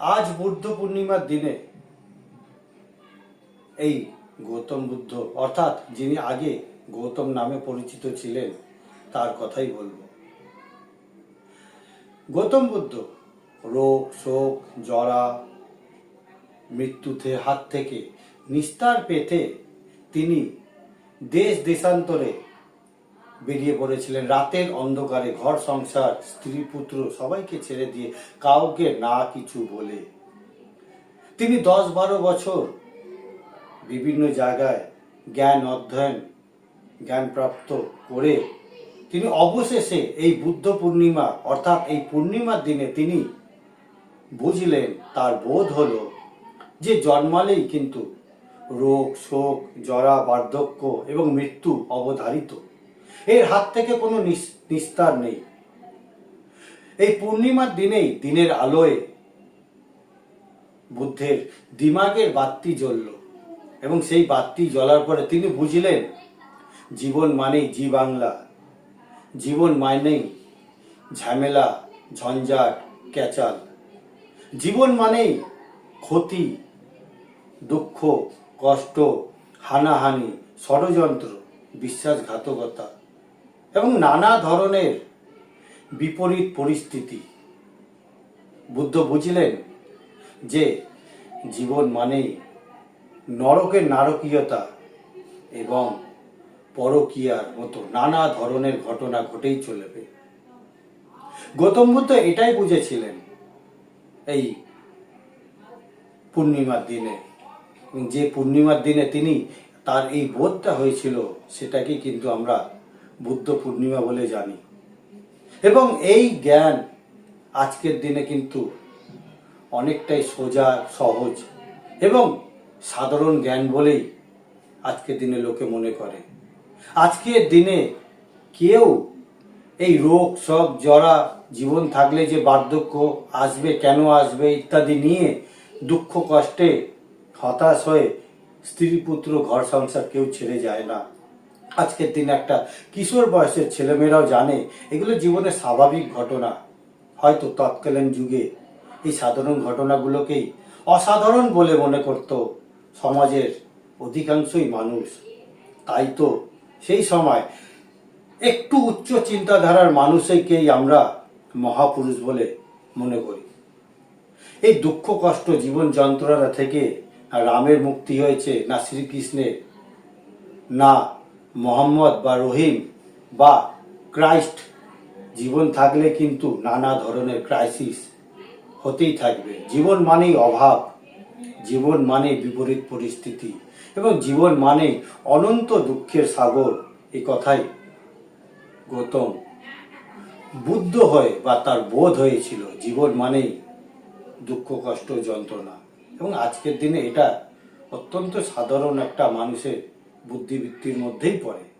আজ বুদ্ধ পূর্ণিমার দিনে এই গৌতম বুদ্ধ, অর্থাৎ যিনি আগে গৌতম নামে পরিচিত ছিলেন, তার কথাই বলব। গৌতম বুদ্ধ, রোগ, শোক, জরা, মৃত্যুতে হাত থেকে নিস্তার পেতে তিনি দেশ দেশান্তরে বেরিয়ে পড়েছিলেন। রাতের অন্ধকারে ঘর, সংসার, স্ত্রী, পুত্র সবাইকে ছেড়ে দিয়ে কাউকে না কিছু বলে। তিনি দশ বারো বছর বিভিন্ন জায়গায় জ্ঞান অধ্যয়ন জ্ঞান প্রাপ্ত করে তিনি অবশেষে এই বুদ্ধ পূর্ণিমা, অর্থাৎ এই পূর্ণিমার দিনে তিনি বুঝলেন, তার বোধ হলো যে জন্মালেই কিন্তু রোগ, শোক, জরা, বার্ধক্য এবং মৃত্যু অবধারিত। এর হাত থেকে কোনো নিস্তার নেই। এই পূর্ণিমার দিনেই দিনের আলোয় বুদ্ধের দিমাগের বাতি জ্বলল এবং সেই বাতি জ্বলার পরে তিনি বুঝলেন, জীবন মানেই জি বাংলা। জীবন মানেই ঝামেলা, ঝঞ্ঝাট, ক্যাচাল। জীবন মানেই ক্ষতি, দুঃখ, কষ্ট, হানাহানি, ষড়যন্ত্র, বিশ্বাসঘাতকতা। এবং নানা ধরনের বিপরীত পরিস্থিতি। বুদ্ধ বুঝলেন যে জীবন মানেই নরকের নারকীয়তা এবং পরকীয়ার মতো নানা ধরনের ঘটনা ঘটেই চলবে। গৌতম বুদ্ধ এটাই বুঝেছিলেন এই পূর্ণিমার দিনে। যে পূর্ণিমার দিনে তিনি তার এই বোধটা হয়েছিল, সেটাকে কিন্তু আমরা বুদ্ধ পূর্ণিমা বলে জানি। এবং এই জ্ঞান আজকের দিনে কিন্তু অনেকটাই সোজা, সহজ এবং সাধারণ জ্ঞান বলেই আজকের দিনে লোকে মনে করে। আজকের দিনে কেউ এই রোগ, সব, জরা, জীবন থাকলে যে বার্ধক্য আসবে, কেন আসবে ইত্যাদি নিয়ে দুঃখ, কষ্টে হতাশ হয়ে স্ত্রী পুত্র ঘর সংসার কেউ ছেড়ে যায় না। আজকের দিনে একটা কিশোর বয়সের ছেলেমেয়েরাও জানে, এগুলো জীবনের স্বাভাবিক ঘটনা। হয়তো তৎকালীন যুগে এই সাধারণ ঘটনাগুলোকেই অসাধারণ বলে মনে করত সমাজের অধিকাংশই মানুষ। তাই তো সেই সময় একটু উচ্চ চিন্তাধারার মানুষকেই আমরা মহাপুরুষ বলে মনে করি। এই দুঃখ, কষ্ট, জীবন যন্ত্রণা থেকে রামের মুক্তি হয়েছে, না শ্রীকৃষ্ণের, না মোহাম্মদ বা রহিম বা ক্রাইস্ট, জীবন থাকলে কিন্তু নানা ধরনের ক্রাইসিস হতেই থাকবে। জীবন মানেই অভাব, জীবন মানে বিপরীত পরিস্থিতি এবং জীবন মানে অনন্ত দুঃখের সাগর এই কথাই গৌতম। বুদ্ধ হয়ে বা তার বোধ হয়েছিল, জীবন মানেই দুঃখ, কষ্ট, যন্ত্রণা এবং আজকের দিনে এটা অত্যন্ত সাধারণ একটা মানুষের বুদ্ধিবৃত্তির মধ্যেই পড়ে।